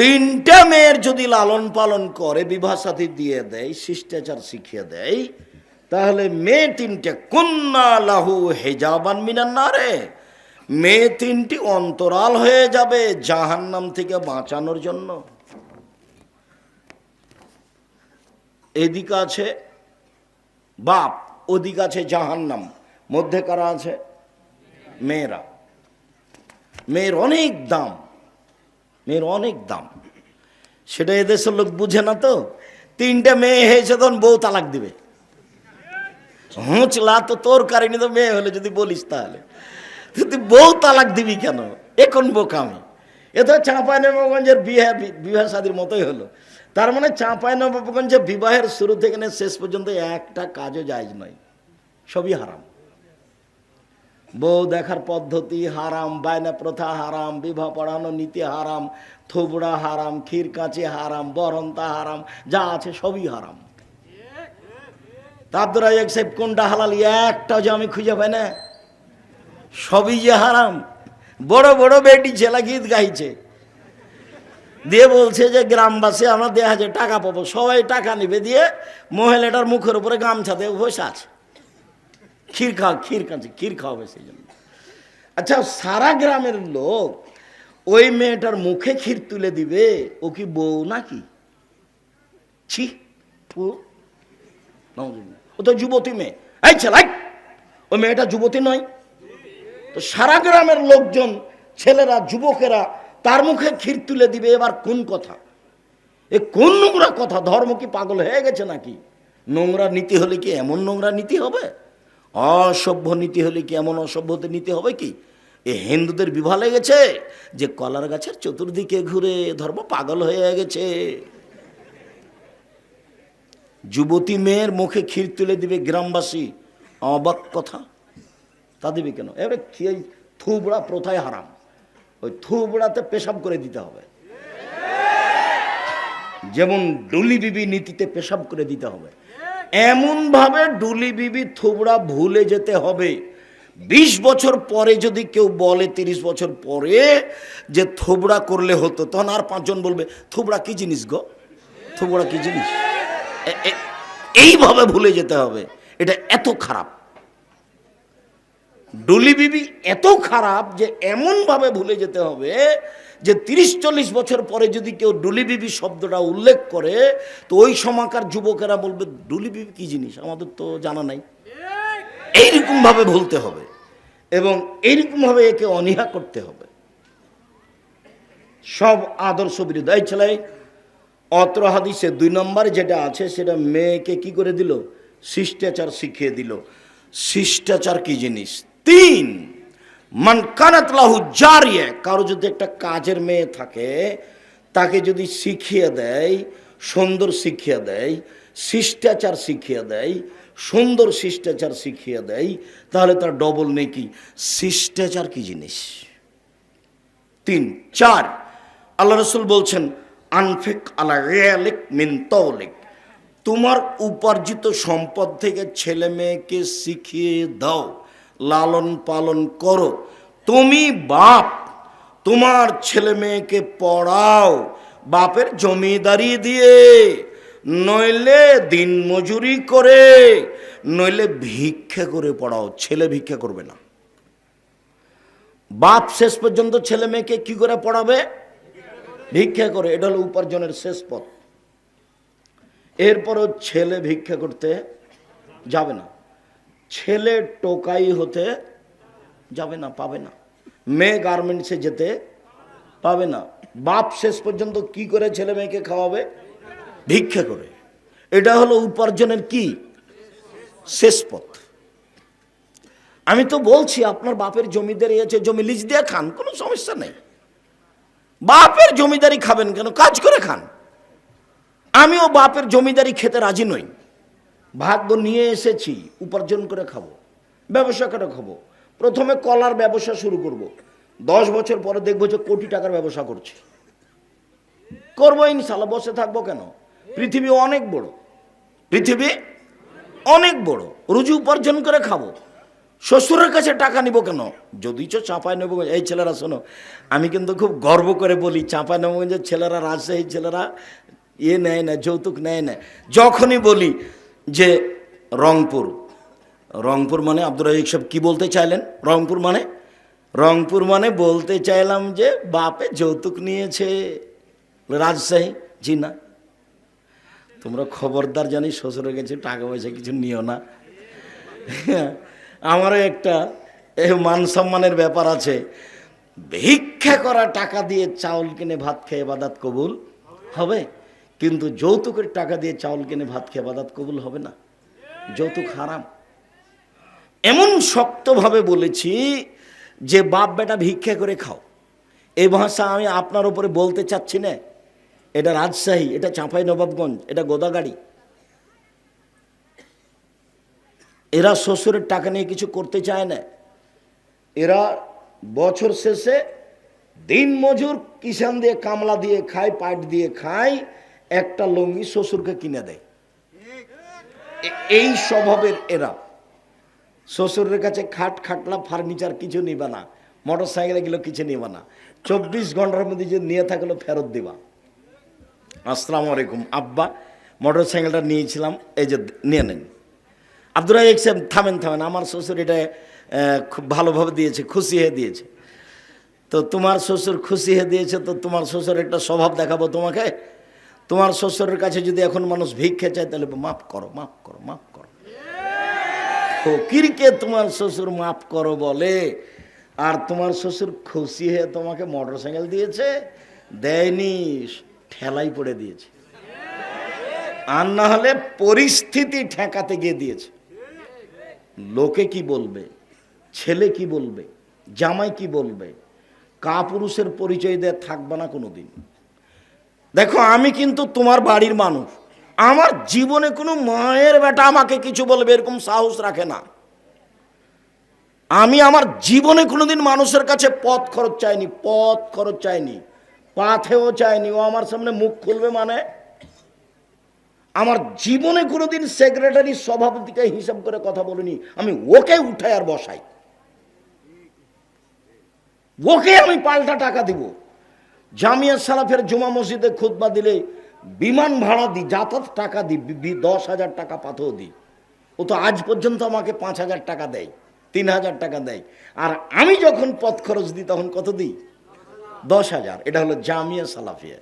তিনটা মেয়ের যদি লালন পালন করে, বিবাহ সাথী দিয়ে দেয়, শিষ্টাচার শিখিয়ে দেয়, তাহলে মেয়ে তিনটে কন্যা লাহু হেজাবান মিনান না রে মেয়ে তিনটি অন্তরাল হয়ে যাবে জাহান্নাম থেকে বাঁচানোর জন্য। এদিকে আছে বাপ, ওদিক আছে জাহান্নাম। মধ্যে কারা আছে? মেয়েরা। মেয়ের অনেক দাম। মেয়ের অনেক দাম। সেটা এদেশের লোক বুঝে না তো। তিনটে মেয়ে হয়েছে, তখন বউ তালাক দিবে। হুঁচলা তো তোর কারণে তো মেয়ে হলে যদি বলিস তাহলে। তুই বউ তালাক দিবি কেন? এখন বোকামি? এ তো চাঁপাই নবাবগঞ্জের বিয়ে, বিবাহ শাদীর মতোই হলো। তার মানে চাঁপাই নবাবগঞ্জে বিবাহের শুরু থেকে শেষ পর্যন্ত একটা কাজও জায়জ নয় সবই হারাম। বউ দেখার পদ্ধতি হারাম, বায়না প্রথা হারাম, বিবাহ পড়ানো নীতি হারাম, থুবড়া হারাম, ক্ষীর কাঁচি হারাম, বরন্তা হারাম, যা আছে সবই হারাম। তা আব্দুল রাজাক সাহেব, কোনটা হালাল? একটাও যে আমি খুঁজে পাই না। সবই যে হারাম। বড় বড় বেটি ছেলা গীত গাইছে। দিয়ে বলছে যে, গ্রামবাসী, আমরা দেড় হাজার টাকা পাবো। সবাই টাকা নিবে দিয়ে মহিলাটার মুখের উপরে গামছা দিয়ে বসে আছে। ক্ষীর খাও ক্ষীর খাচ্ছে, ক্ষীর খাওয়াবে সেই জন্য। আচ্ছা সারা গ্রামের লোক ওই মেয়েটার মুখে ক্ষীর তুলে দিবে, ও কি বউ নাকি? ছি ও তো যুবতী মেয়ে। এই ছেলাই ওই মেয়েটা যুবতী নয়। তো সারা গ্রামের লোকজন, ছেলেরা, যুবকেরা, তার মুখে ক্ষীর তুলে দিবে, এবার কোন কথা? এ কোন নোংরা কথা? ধর্ম কি পাগল হয়ে গেছে নাকি? নোংরা নীতি হলে কি এমন নোংরা নীতি হবে? অসভ্য নীতি হলে কি এমন অসভ্যতে নীতি হবে কি? এ হিন্দুদের বিভা লেগেছে যে কলার গাছের চতুর্দিকে ঘুরে ধর্ম পাগল হয়ে গেছে। যুবতী মেয়ের মুখে ক্ষীর তুলে দিবে গ্রামবাসী। অবাক কথা। তা দিবে কেন? এবারে খেয়ে থুবড়া প্রথায় হারাম। ওই থুবড়াতে পেশাব করে দিতে হবে। যেমন ডুলি বিবি নীতিতে পেশাব করে দিতে হবে। এমন ভাবে ডুলি বিবি থুবড়া ভুলে যেতে হবে। বিশ বছর পরে যদি কেউ বলে, তিরিশ বছর পরে যে থুবড়া করলে হতো, তখন আর পাঁচজন বলবে, থুবড়া কি জিনিস গো? থুবড়া কি জিনিস? এইভাবে ভুলে যেতে হবে। এটা এত খারাপ। ডলি বিবি এত খারাপ যে এমনভাবে ভুলে যেতে হবে যে তিরিশ চল্লিশ বছর পরে যদি কেউ ডুলি বিবি শব্দটা উল্লেখ করে, তো ওই সময়কার যুবকেরা বলবে, ডুলি বিবি কি জিনিস? আমাদের তো জানা নাই। এইরকমভাবে ভুলতে হবে এবং এইরকমভাবে একে অনীহা করতে হবে। সব আদর্শ বিরোধী ছেলে অত্র হাদিসে দুই নম্বরে যেটা আছে, সেটা মেয়েকে কি করে দিল? শিষ্টাচার শিখিয়ে দিল। শিষ্টাচার কি জিনিস? তিন, মান কানাত লাহু জারিয়ে, কারও যদি একটা কাজের মেয়ে থাকে, তাকে যদি শিখিয়ে দেয়, সুন্দর শিখিয়ে দেয়, শিষ্টাচার শিখিয়ে দেয়, সুন্দর শিষ্টাচার শিখিয়ে দেয়, তাহলে তার ডবল নেকি শিষ্টাচার কি জিনিস? তিন, চার, আল্লাহ রসুল বলছেন, আনফেক আলা রেয়ালিক মিন তোমার উপার্জিত সম্পদ থেকে ছেলে মেয়েকে শিখিয়ে দাও। লালন পালন করো। তুমি বাপ, তোমার ছেলে মেয়েকে পড়াও, বাপের জমিদারি দিয়ে। নইলে দিন মজুরি করে, নইলে ভিক্ষা করে পড়াও, ছেলে ভিক্ষা করবে না। বাপ শেষ পর্যন্ত ছেলে মেয়েকে কি করে পড়াবে? ভিক্ষা করে, এটা হলো উপার্জনের শেষ পথ। এরপরও ছেলে ভিক্ষা করতে যাবে না। ছেলে টোকাই হতে যাবে না, পাবে না। মেয়ে গার্মেন্টসে যেতে পাবে না। বাপ শেষ পর্যন্ত কি করে ছেলে মেয়েকে খাওয়াবে? ভিক্ষা করে। এটা হলো উপার্জনের কি? শেষ পথ। আমি তো বলছি, আপনার বাপের জমিদারি আছে, জমি লিজ দিয়ে খান, কোনো সমস্যা নেই। বাপের জমিদারি খাবেন কেন? কাজ করে খান। আমিও বাপের জমিদারি খেতে রাজি নই। ভাগ্য নিয়ে এসেছি, উপার্জন করে খাব, ব্যবসা করে খাব। প্রথমে কলার ব্যবসা শুরু করব। দশ বছর পরে দেখব যে কোটি টাকার ব্যবসা করছি। করব ইনশাল্লাহ, বসে থাকব কেন? পৃথিবী অনেক বড়। পৃথিবী অনেক বড়। রুজি উপার্জন করে খাব। শ্বশুরের কাছে টাকা নিব কেন? যদি চ চাঁপাই নেব এই ছেলেরা, শোনো, আমি কিন্তু খুব গর্ব করে বলি, চাঁপাই নবগঞ্জের ছেলেরা, রাজশাহী ছেলেরা ইয়ে নেয় না, যৌতুক নেয় না। যখনই বলি যে রংপুর রংপুর মানে আব্দুর রাজিক সাহেব কী বলতে চাইলেন? রংপুর মানে? রংপুর মানে বলতে চাইলাম যে বাপে যৌতুক নিয়েছে। রাজশাহী? জি না। তোমরা খবরদার জানি, শ্বশুরের কাছে টাকা পয়সা কিছু নিও না। আমারও একটা মান সম্মানের ব্যাপার আছে। ভিক্ষা করা টাকা দিয়ে চাউল কিনে ভাত খেয়ে বাদাত কবুল হবে? কিন্তু যৌতুকের টাকা দিয়ে চাউল কিনে ভাত খেয়ে বাদাত কবুল হবে না। যৌতুক হারাম। এমন শক্তভাবে বলেছি যে বাপ বেটা ভিক্ষা করে খাও। এই ভাষা আমি আপনার উপরে বলতে চাচ্ছি না। এটা রাজশাহী, এটা চাঁপাই নবাবগঞ্জ, এটা গোদাগাড়ি। এরা শ্বশুরের টাকা নিয়ে কিছু করতে চায় না। এরা বছর শেষে দিন মজুর কিষান দিয়ে কামলা দিয়ে খায়, পাট দিয়ে খায় একটা লঙ্গি শ্বশুরকে কিনে দেয়। এই স্বভাবের এরা। শ্বশুরের কাছে খাট, খাটলা, ফার্নিচার কিছু নিবা না। মোটর সাইকেলে গেলেও কিছু নিবা না। চব্বিশ ঘণ্টার মধ্যে যে নিয়ে থাকল ফেরত দিবা। আসসালামু আলাইকুম। আব্বা মোটর সাইকেলটা নিয়েছিলাম। এই যে নিয়ে নেন। আব্দুর রাজাক থামেন থামেন। আমার শ্বশুর এটা খুব ভালোভাবে দিয়েছে, খুশি হয়ে দিয়েছে। তো তোমার শ্বশুর খুশি হয়ে দিয়েছে, তো তোমার শ্বশুর একটা স্বভাব দেখাবো তোমাকে? তোমার শ্বশুরের কাছে যদি এখন মানুষ ভিক্ষে চায়, তাহলে মাফ করো মাফ করো মাফ করো। ফকিরকে তোমার শ্বশুর মাফ করো বলে? আর তোমার শ্বশুর খুশি হয়ে তোমাকে মোটর সাইকেল দিয়েছে, দেয়নি, ঠেলাই পড়ে দিয়েছে। আর না হলে পরিস্থিতি ঠেকাতে গিয়ে দিয়েছে। লোকে কি বলবে? ছেলে কি বলবে? জামাই কি বলবে? কাপুরুষের পরিচয় দিয়ে থাকবে না কোনোদিন। দেখো, আমি কিন্তু তোমার বাড়ির মানুষ। আমার জীবনে কোনো মায়ের বেটা আমাকে কিছু বলবে, এরকম সাহস রাখে না। আমি আমার জীবনে কোনোদিন মানুষের কাছে পথ খরচ চাইনি, পথ খরচ চাইনি, পাথেও চাইনি। ও আমার সামনে মুখ খুলবে মানে? আমার জীবনে কোনোদিন সেক্রেটারি সভাপতিকে হিসাব করে কথা বলিনি। আমি ওকে উঠাই আর বসাই। ওকে আমি পাল্টা টাকা দিব। জামিয়া সালাফের জুমা মসজিদে খুতবা দিলে বিমান ভাড়া দিই যাতায়াত টাকা দিই দশ হাজার টাকা পাথর দিই ও তো আজ পর্যন্ত আমাকে পাঁচ হাজার টাকা দেয়, তিন হাজার টাকা দেয়। আর আমি যখন পথ খরচ দিই, তখন কত দিই? দশ হাজার। এটা হলো জামিয়া সালাফিয়া।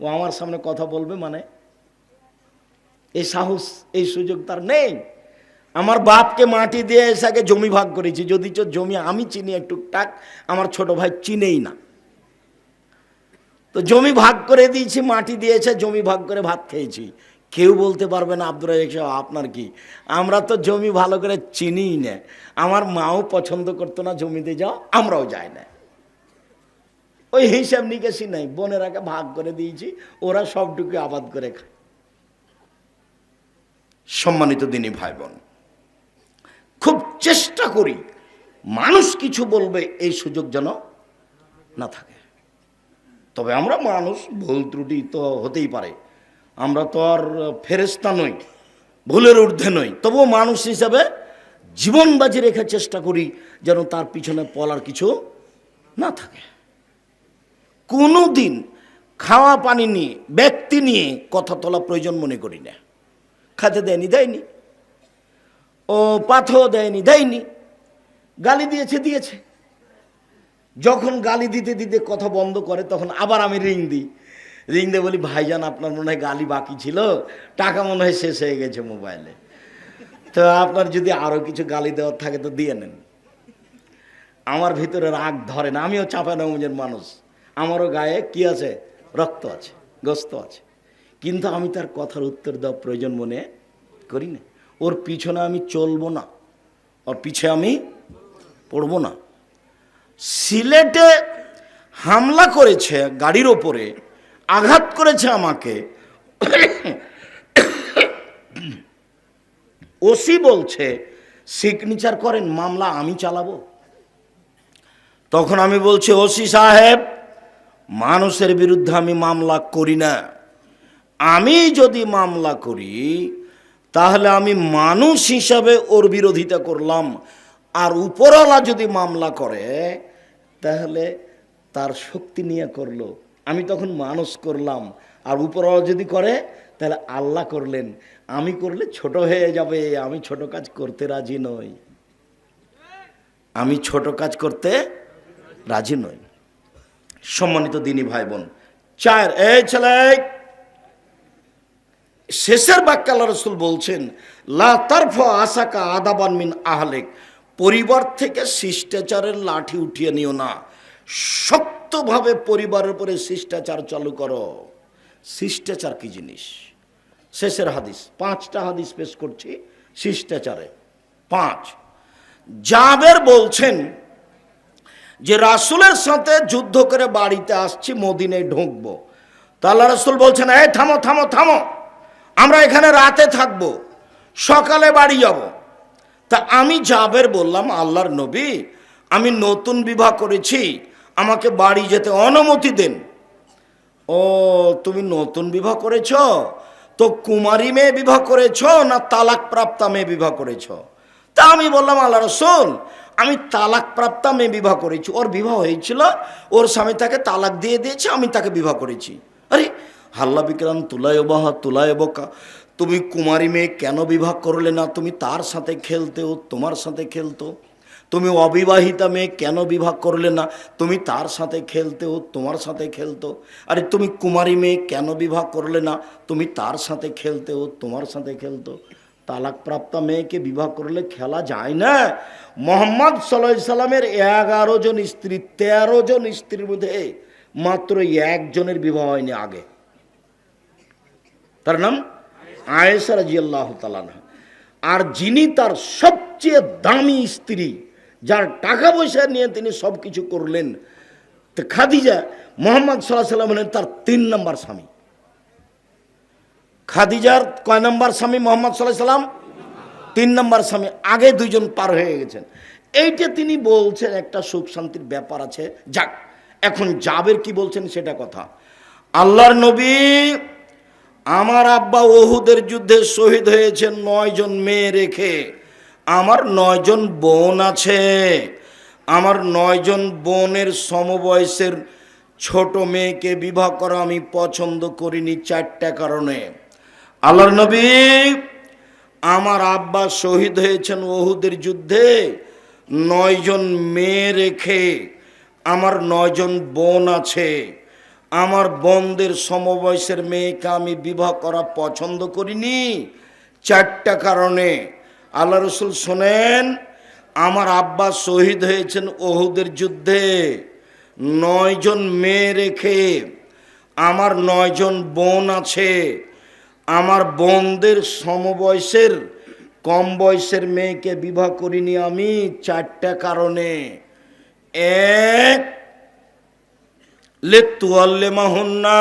ও আমার সামনে কথা বলবে মানে এই সাহস, এই সুযোগ তার নেই। আমার বাপকে মাটি দিয়ে এসে আগে জমি ভাগ করেছি। যদি জমি আমি চিনি একটু, টাক, আমার ছোট ভাই চিনেই না। তো জমি ভাগ করে দিয়েছি, মাটি দিয়েছে, জমি ভাগ করে ভাত খেয়েছি। কেউ বলতে পারবে না, আব্দুর রাজাক আপনার কি? আমরা তো জমি ভালো করে চিনিই না। আমার মাও পছন্দ করতো না জমিতে যাও আমরাও যাই না। ওই হিসাব নিকেশই নাই, বোনেরাকে ভাগ করে দিয়েছি, ওরা সবটুকু আবাদ করে খায়। সম্মানিত দিনী ভাই বোন খুব চেষ্টা করি, মানুষ কিছু বলবে, এই সুযোগ যেন না থাকে। তবে আমরা মানুষ, ভুল ত্রুটি তো হতেই পারে। আমরা তো আর ফেরেস্তা নই, ভুলের ঊর্ধ্বে নই। তবুও মানুষ হিসাবে জীবন বাজি রেখে চেষ্টা করি যেন তার পিছনে পলার কিছু না থাকে। কোনো দিন খাওয়া পানি নিয়ে, ব্যক্তি নিয়ে কথা তোলা প্রয়োজন মনে করি না। খাতে দেয়নি দেয়নি। ও পাথর দেয়নি দেয়নি। গালি দিয়েছে দিয়েছে। যখন গালি দিতে দিতে কথা বন্ধ করে, তখন আবার আমি রিং দিই। রিং দিয়ে বলি, ভাইজান, আপনার মনে হয় গালি বাকি ছিল? টাকা মনে হয় শেষ হয়ে গেছে মোবাইলে। তো আপনার যদি আরও কিছু গালি দেওয়ার থাকে তো দিয়ে নেন। আমার ভিতরে রাগ ধরে না, আমিও চাপা নমজের মানুষ। আমারও গায়ে কি আছে? রক্ত আছে, গোস্ত আছে। কিন্তু আমি তার কথার উত্তর দেওয়া প্রয়োজন মনে করি না। ওর পিছনে আমি চলবো না, ওর পিছে আমি পড়ব না। সিলেটে হামলা করেছে গাড়ির ওপরে, আঘাত করেছে আমাকে। ওসি বলছে সিগনেচার করেন, মামলা আমি চালাবো। তখন আমি বলছি, ওসি সাহেব, মানুষের বিরুদ্ধে আমি মামলা করি না। আমি যদি মামলা করি, তাহলে আমি মানুষ হিসাবে ওর বিরোধিতা করলাম। আর উপরওয়ালা যদি মামলা করে, তাহলে তার শক্তি নিয়ে করল। আমি তখন মানুষ করলাম। আর উপরওয়ালা যদি করে, তাহলে আল্লাহ করলেন। আমি করলে ছোট হয়ে যাবে। আমি ছোট কাজ করতে রাজি নই। আমি ছোট কাজ করতে রাজি নই। সম্মানিত দিনী ভাই বোন চার এই ছেলে, শেষের বাক্যে আল্লাহ রসুল বলছেন, লা তারফ আসাকা আদাবান মিন আহলেক। পরিবার থেকে শিষ্টাচারের লাঠি উঠিয়ে নিও না। শক্তভাবে পরিবারের উপরে শিষ্টাচার চালু করো। শিষ্টাচার কি জিনিস? শেষের হাদিস, পাঁচটা হাদিস পেশ করছি শিষ্টাচারে। পাঁচ, জাবের বলছেন যে, রাসুলের সাথে যুদ্ধ করে বাড়িতে আসছি মদিনে ঢুকবো। তা রসুল বলছেন, এই থামো থামো থামো। আমরা এখানে রাতে থাকব। সকালে বাড়ি যাব। তা আমি জাবের বললাম, আল্লাহর নবী, আমি নতুন বিবাহ করেছি, আমাকে বাড়ি যেতে অনুমতি দেন। ও, তুমি নতুন বিবাহ করেছ? তো কুমারী মেয়ে বিবাহ করেছ না তালাক প্রাপ্তা মেয়ে বিবাহ করেছ? তা আমি বললাম, আল্লাহ রসুল, আমি তালাক প্রাপ্তা মেয়ে বিবাহ করেছি। ওর বিবাহ হয়েছিল, ওর স্বামী তাকে তালাক দিয়ে দিয়েছে, আমি তাকে বিবাহ করেছি। আরে, হাল্লা বিক্রাম তুলায় বাহা তুলায় বকা তুমি কুমারী মেয়ে কেন বিবাহ করলে না? তুমি তার সাথে খেলতেও তোমার সাথে খেলতো। তুমি অবিবাহিতা মেয়ে কেন বিবাহ করলে না? তুমি তার সাথে খেলতেও তোমার সাথে খেলতো। আরে তুমি কুমারী মেয়ে কেন বিবাহ করলে না? তুমি তার সাথে খেলতেও তোমার সাথে খেলতো। তালাকপ্রাপ্তা মেয়েকে বিবাহ করলে খেলা যায় না। মোহাম্মদ সাল্লাহ সাল্লামের এগারো জন স্ত্রী, তেরো জন স্ত্রীর মধ্যে মাত্র একজনের বিবাহ হয়নি আগে। তার নাম? আয়েসা রাজিয়াল্লাহ তালানা আর যিনি তার সবচেয়ে দামি স্ত্রী, যার টাকা পয়সা নিয়ে তিনি সব কিছু করলেন, তো খাদিজা মোহাম্মদ সাল্লাহ সাল্লাম হলেন তার তিন নম্বর স্বামী। খাদিজার কয় নম্বর স্বামী মোহাম্মদ সাল্লাহ সাল্লাম তিন নম্বর স্বামী, আগে দুইজন পার হয়ে গেছেন। এইটা তিনি বলছেন, একটা সুখ শান্তির ব্যাপার আছে। যাক, এখন জাবের কি বলছেন সেটা কথা। আল্লাহর নবী আমার আব্বা ওহুদের যুদ্ধে শহীদ হয়েছে নয়জন মেয়ে রেখে। আমার নয়জন বোন আছে। আমার নয়জন বোনের সমবয়সের ছোট মেয়েকে বিবাহ করা আমি পছন্দ করিনি চারটা কারণে। আল্লাহর নবী, আমার আব্বা শহীদ হয়েছেন ওহুদের যুদ্ধে নয়জন মেয়ে রেখে। আমার নয়জন বোন আছে। আমার বোনদের সমবয়সের মেয়েকে আমি বিবাহ করা পছন্দ করিনি। চারটা কারণে। আল্লাহ রসুল শোনেন, আমার আব্বা শহীদ হয়েছেন ওহুদের যুদ্ধে। নয়জন মেয়ে রেখে আমার নয়জন বোন আছে। আমার বোনদের সমবয়সের, কম বয়সের মেয়েকে বিবাহ করিনি আমি। চারটা কারণে। এক লেতুয়াল্লেমাহুন্না,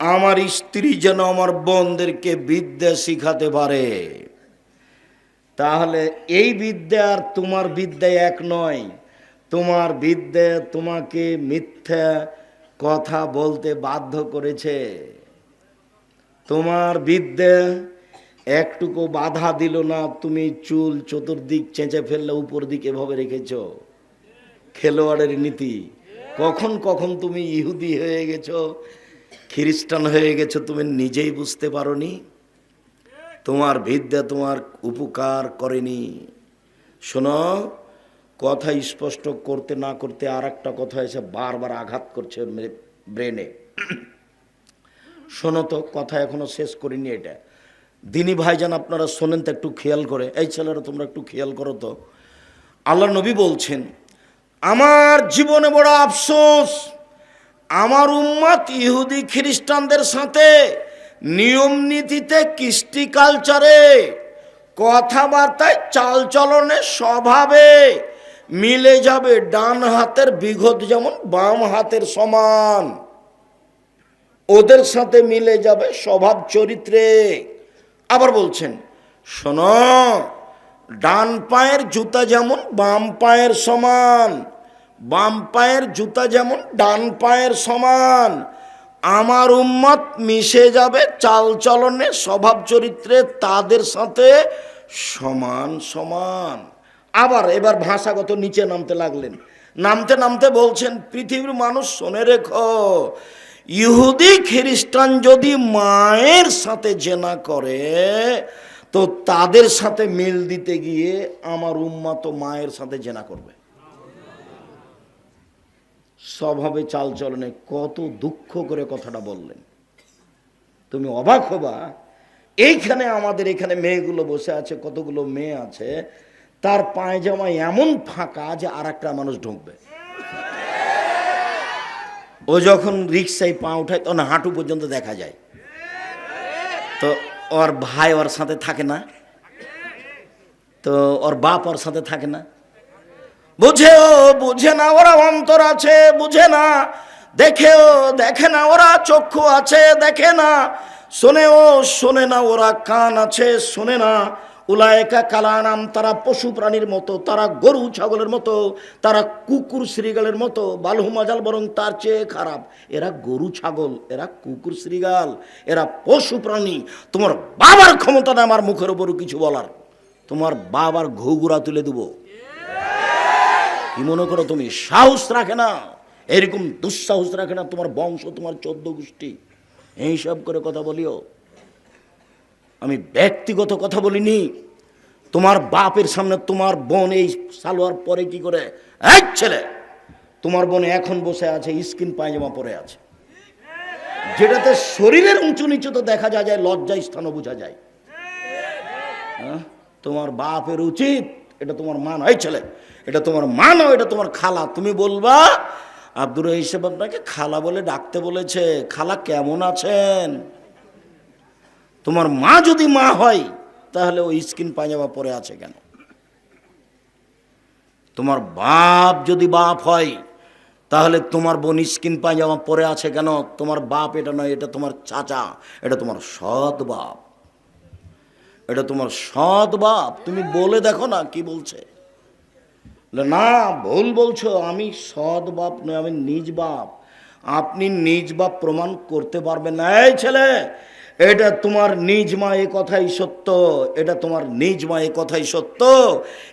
আমার স্ত্রী যেন আমার বোনদেরকে বিদ্যা শিখাতে পারে। তাহলে এই বিদ্যা আর তোমার বিদ্যা এক নয়। তোমার বিদ্যা তোমাকে মিথ্যা কথা বলতে বাধ্য করেছে। তোমার বিদ্যা একটুকু বাধা দিল না, তুমি চুল চতুর্দিক চেঁচে ফেললে, উপর দিকে এভাবে রেখেছ। খেলোয়াড়ের নীতি। কখন কখন তুমি ইহুদি হয়ে গেছো? খ্রিস্টান হয়ে গেছো, তুমি নিজেই বুঝতে পারোনি? তোমার বিদ্যা তোমার উপকার করেনি। শোনো, কথা স্পষ্ট করতে না করতে আর একটা কথা এসে বারবার আঘাত করছে ব্রেনে। শোনো তো, কথা এখনও শেষ করিনি এটা। দিনী ভাইজান, আপনারা শোনেন তো একটু খেয়াল করে। এই ছেলেরা তোমরা একটু খেয়াল করো তো। আল্লাহ নবী বলছেন আমার জীবনে বড় আফসোস, আমার উম্মত ইহুদি খ্রিস্টানদের সাথে নিয়ম নীতিতে, কৃষ্টি কালচারে, কথাবার্তায়, চালচলনে, স্বভাবে মিলে যাবে ডান হাতের বিঘত যেমন বাম হাতের সমান। ওদের সাথে মিলে যাবে স্বভাব চরিত্রে। আবার বলছেন, শোনো, ডান পায়ের জুতা যেমন বাম পায়ের সমান বাম পায়ের জুতা যেমন, ডান পায়ের সমান। আমার উম্মত মিশে যাবে চালচলনে স্বভাব চরিত্রে তাদের সাথে সমান সমান। আবার এবার ভাষাগত নিচে নামতে লাগলেন। নামতে নামতে বলছেন, পৃথিবীর মানুষ, শোনে রেখো, ইহুদি, খ্রিস্টান যদি মায়ের সাথে জেনা করে, তো তাদের সাথে মিল দিতে গিয়ে আমার উম্মা তো মায়ের সাথে জেনা করবে। স্বভাবে চালচলনে কত দুঃখ করে কথাটা বললেন। তুমি অবাক হবা, এইখানে আমাদের এখানে মেয়েগুলো বসে আছে, কতগুলো মেয়ে আছে, তার পায়জামা এমন ফাঁকা যে আর একটা মানুষ ঢুকবে। ও যখন রিক্সায় পা উঠায়, তখন হাঁটু পর্যন্ত দেখা যায়। তো ওর ভাই ওর সাথে থাকে না। তো ওর বাপ ওর সাথে থাকে না। বুঝেও বুঝে না, ওরা অন্তর আছে, বুঝে না। দেখেও দেখে না, ওরা চক্ষু আছে, দেখে না। শোনেও শোনে না, ওরা কান আছে, শোনে না। উলায়কা কালানাম, তারা পশু প্রাণীর মতো, তারা গরু ছাগলের মতো, তারা কুকুর শ্রীগালের মতো বালহুমাজাল বরং তার চেয়ে খারাপ। এরা গরু ছাগল, এরা কুকুর শ্রীগাল, এরা পশু প্রাণী। তোমার বাবার ক্ষমতা না আমার মুখের উপর কিছু বলার। তোমার বাবার ঘুঘুরা তুলে দেবো। কি মনে করো তুমি? সাহস রাখে না। এরকম দুঃসাহস রাখে না তোমার বংশ, তোমার চোদ্দ গোষ্ঠী। এইসব করে কথা বলিও। আমি ব্যক্তিগত কথা বলিনি। তোমার বাপের সামনে তোমার বোন এই সালোয়ার পরে কি করে? এক ছেলে! তোমার বোন এখন বসে আছে, স্কিন পায়জামা পরে আছে। যেটাতে শরীরের উঁচু নিচু তো দেখা যায় যায় লজ্জা স্থানও বোঝা যায়। হ্যাঁ? তোমার বাপের উচিত, এটা তোমার মান হয় ছেলে। এটা তোমার মা নয় এটা তোমার খালা। তুমি বলবা আব্দুর হিসেব আপনাকে খালা বলে ডাকতে বলেছে। খালা কেমন আছেন? তোমার মা যদি মা হয় তাহলে ওই স্কিন পায়জামা পরে আছে কেন? তোমার বাপ যদি বাপ হয় তাহলে তোমার বোন স্কিন পায়জামা পরে আছে কেন? তোমার বাপ এটা নয় এটা তোমার চাচা এটা তোমার সৎ বাপ। এটা তোমার সৎ বাপ। তুমি বলে দেখো না কি বলছে। বলে, না, ভুল বলছো, আমি সৎ বাপ নয় আমি নিজ বাপ। আপনি নিজ বাপ প্রমাণ করতে পারবেন না। এই ছেলে, এটা তোমার নিজ মা এ কথাই সত্য, এটা তোমার নিজ মা এ কথাই সত্য।